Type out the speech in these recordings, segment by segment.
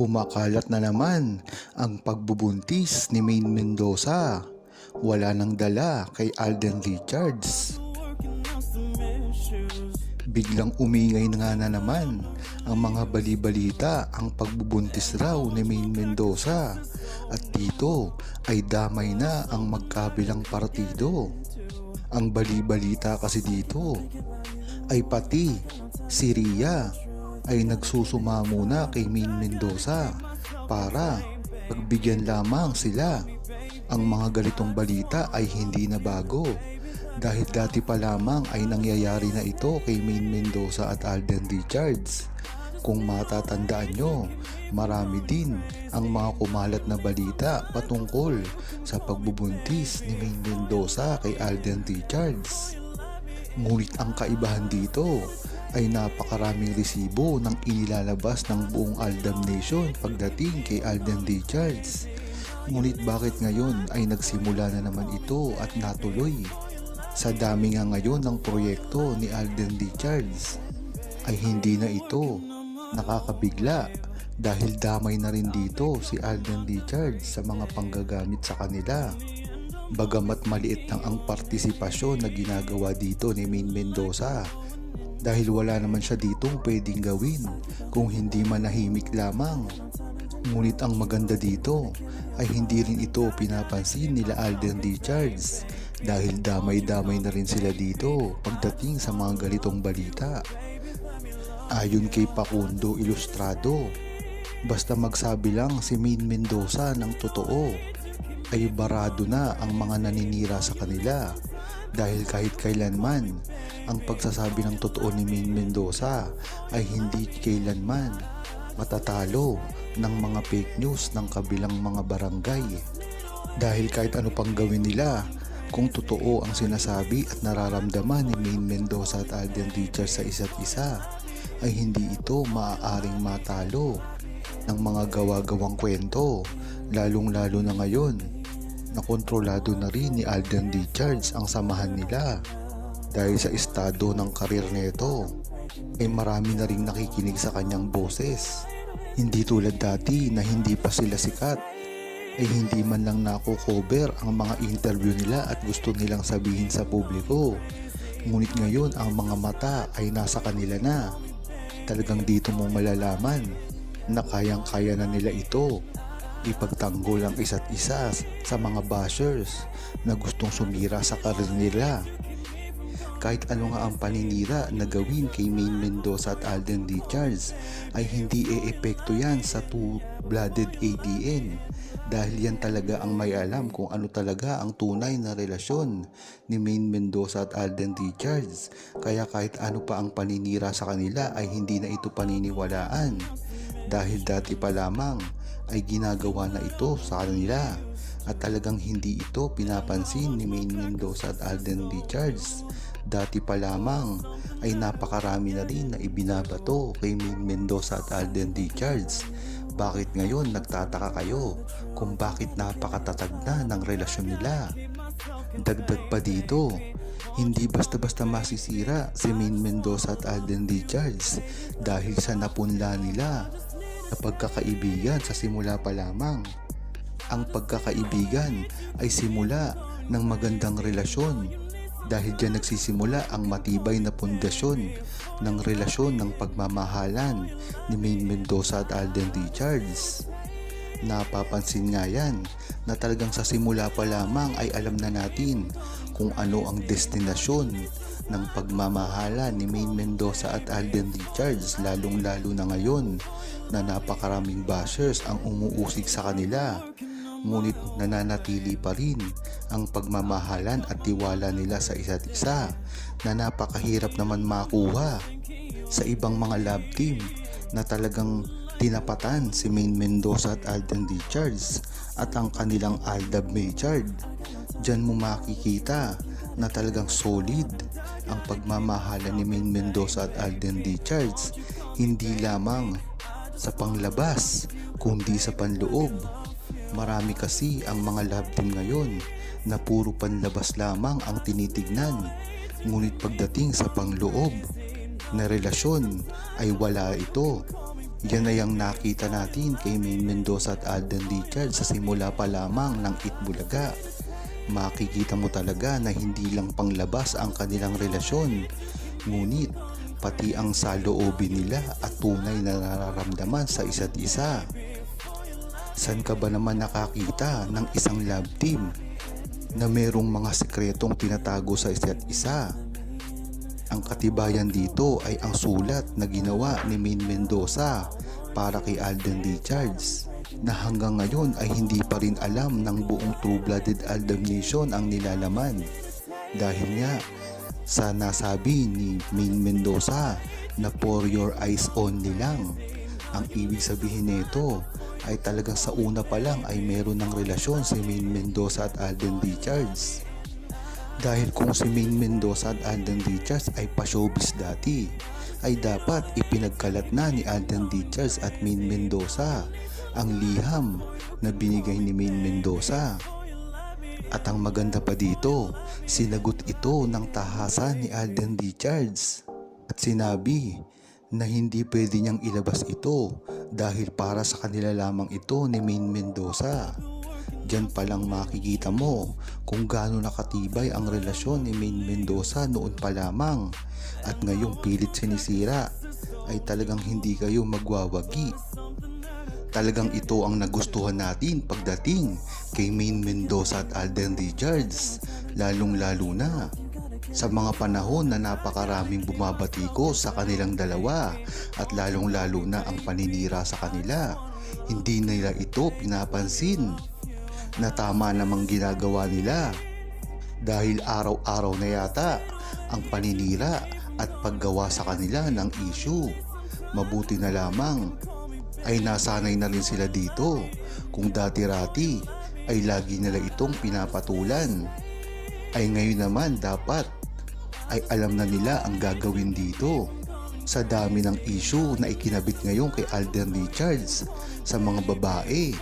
Kumakalat na naman ang pagbubuntis ni Maine Mendoza. Wala nang dala kay Alden Richards. Biglang umingay na nga na naman ang mga balibalita ang pagbubuntis raw ni Maine Mendoza. At dito ay damay na ang magkabilang partido. Ang balibalita kasi dito ay pati si Ria ay nagsusuma muna kay Maine Mendoza para pagbigyan lamang sila. Ang mga ganitong balita ay hindi na bago dahil dati pa lamang ay nangyayari na ito kay Maine Mendoza at Alden Richards. Kung matatandaan nyo, marami din ang mga kumalat na balita patungkol sa pagbubuntis ni Maine Mendoza kay Alden Richards. Ngunit ang kaibahan dito ay napakaraming resibo ng inilalabas ng buong Aldam Nation pagdating kay Alden Richards. Ngunit bakit ngayon ay nagsimula na naman ito at natuloy? Sa dami nga ngayon ng proyekto ni Alden Richards ay hindi na ito nakakabigla dahil damay na rin dito si Alden Richards sa mga panggagamit sa kanila. Bagamat maliit lang ang partisipasyon na ginagawa dito ni Maine Mendoza dahil wala naman siya ditong pwedeng gawin kung hindi manahimik lamang. Ngunit ang maganda dito ay hindi rin ito pinapansin nila Alden Richards dahil damay-damay na rin sila dito pagdating sa mga ganitong balita. Ayon kay Pakundo Ilustrado, basta magsabi lang si Maine Mendoza ng totoo ay barado na ang mga naninira sa kanila. Dahil kahit kailanman ang pagsasabi ng totoo ni Maine Mendoza ay hindi kailanman matatalo ng mga fake news ng kabilang mga barangay. Dahil kahit ano pang gawin nila kung totoo ang sinasabi at nararamdaman ni Maine Mendoza at Alden Richards sa isa't isa ay hindi ito maaaring matalo ng mga gawa-gawang kwento lalong lalo na ngayon na kontrolado na rin ni Alden Richards ang samahan nila. Dahil sa estado ng karir nito ay marami na rin nakikinig sa kanyang boses. Hindi tulad dati na hindi pa sila sikat ay hindi man lang nako-cover ang mga interview nila at gusto nilang sabihin sa publiko. Ngunit ngayon ang mga mata ay nasa kanila na. Talagang dito mo malalaman na kayang-kaya na nila ito ipagtanggol ang isa't isa sa mga bashers na gustong sumira sa karir nila. Kahit ano nga ang paninira na gawin kay Maine Mendoza at Alden Richards ay hindi e-epekto yan sa two-blooded ADN dahil yan talaga ang may alam kung ano talaga ang tunay na relasyon ni Maine Mendoza at Alden Richards kaya kahit ano pa ang paninira sa kanila ay hindi na ito paniniwalaan dahil dati pa lamang ay ginagawa na ito sa kanila at talagang hindi ito pinapansin ni Maine Mendoza at Alden Richards. Dati pa lamang ay napakarami na rin na ibinabato kay Maine Mendoza at Alden Richards. Bakit ngayon nagtataka kayo kung bakit napakatatag na ng relasyon nila? Dagdag pa dito, hindi basta-basta masisira si Maine Mendoza at Alden Richards dahil sa napunla nila na pagkakaibigan sa simula pa lamang. Ang pagkakaibigan ay simula ng magandang relasyon dahil diyan nagsisimula ang matibay na pundasyon ng relasyon ng pagmamahalan ni Maine Mendoza at Alden Richards. Napapansin nga yan na talagang sa simula pa lamang ay alam na natin kung ano ang destinasyon ng pagmamahala ni Maine Mendoza at Alden Richards lalong lalo na ngayon na napakaraming bashers ang umuusig sa kanila ngunit nananatili pa rin ang pagmamahalan at tiwala nila sa isa't isa na napakahirap naman makuha sa ibang mga love team na talagang tinapatan si Maine Mendoza at Alden Richards at ang kanilang Aldab Maychard. Diyan mo makikita na talagang solid ang pagmamahala ni Maine Mendoza at Alden Richards hindi lamang sa panglabas kundi sa panloob Marami kasi ang mga love team ngayon na puro panlabas lamang ang tinitignan. Ngunit pagdating sa pangloob na relasyon ay wala ito. Yan ay ang nakita natin kay Main Mendoza at Alden Richards sa simula pa lamang ng Itbulaga. Makikita mo talaga na hindi lang panglabas ang kanilang relasyon, ngunit pati ang saloobin nila at tunay na nararamdaman sa isa't isa. San ka ba naman nakakita ng isang love team na merong mga sekretong tinatago sa isa't isa? Ang katibayan dito ay ang sulat na ginawa ni Main Mendoza para kay Alden Richards na hanggang ngayon ay hindi pa rin alam ng buong True-Blooded Aldam Nation ang nilalaman. Dahil nga sa nasabi ni Main Mendoza na for your eyes only lang. Ang ibig sabihin nito ay talagang sa una pa lang ay meron ng relasyon si Main Mendoza at Alden Richards. Dahil kung si Main Mendoza at Alden Richards ay pa-showbiz dati, ay dapat ipinagkalat na ni Alden Richards at Main Mendoza ang liham na binigay ni Main Mendoza. At ang maganda pa dito, sinagot ito ng tahasan ni Alden Richards. At sinabi na hindi pwede niyang ilabas ito dahil para sa kanila lamang ito ni Main Mendoza. Diyan pa lang makikita mo kung gaano nakatibay ang relasyon ni Main Mendoza noon pa lamang at ngayong pilit sinisira ay talagang hindi kayo magwawagi. Talagang ito ang nagustuhan natin pagdating kay Main Mendoza at Alden Richards lalong lalo na sa mga panahon na napakaraming bumabatiko sa kanilang dalawa at lalong lalo na ang paninira sa kanila. Hindi nila ito pinapansin na tama namang ginagawa nila dahil araw-araw na yata ang paninira at paggawa sa kanila ng issue. Mabuti na lamang ay nasanay na rin sila dito kung dati-rati ay lagi nila itong pinapatulan ay ngayon naman dapat ay alam na nila ang gagawin dito sa dami ng issue na ikinabit ngayon kay Alden Richards sa mga babae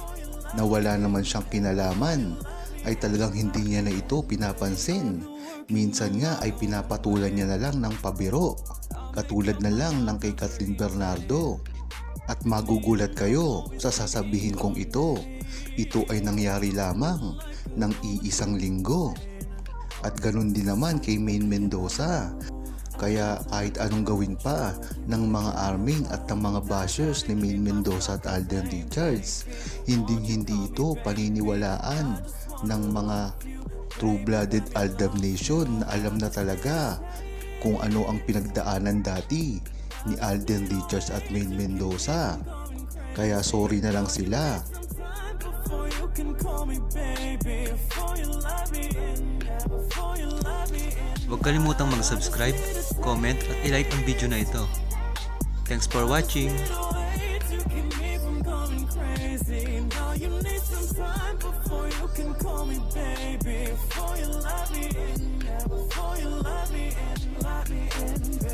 na wala naman siyang kinalaman ay talagang hindi niya na ito pinapansin. Minsan nga ay pinapatulan niya na lang ng pabiro katulad na lang ng kay Kathleen Bernardo. At magugulat kayo sa sasabihin kong ito. Ito ay nangyari lamang ng iisang linggo. At ganun din naman kay Main Mendoza. Kaya kahit anong gawin pa ng mga arming at ng mga bashers ni Main Mendoza at Alden Richards, hindi hindi ito paniniwalaan ng mga true-blooded Aldam Nation na alam na talaga kung ano ang pinagdaanan dati ni Alden Richards at Main Mendoza. Kaya sorry na lang sila. Huwag kalimutang mag-subscribe, comment at ilike ang video na ito. Thanks for watching! before you call me and yeah, before you love me and let me in.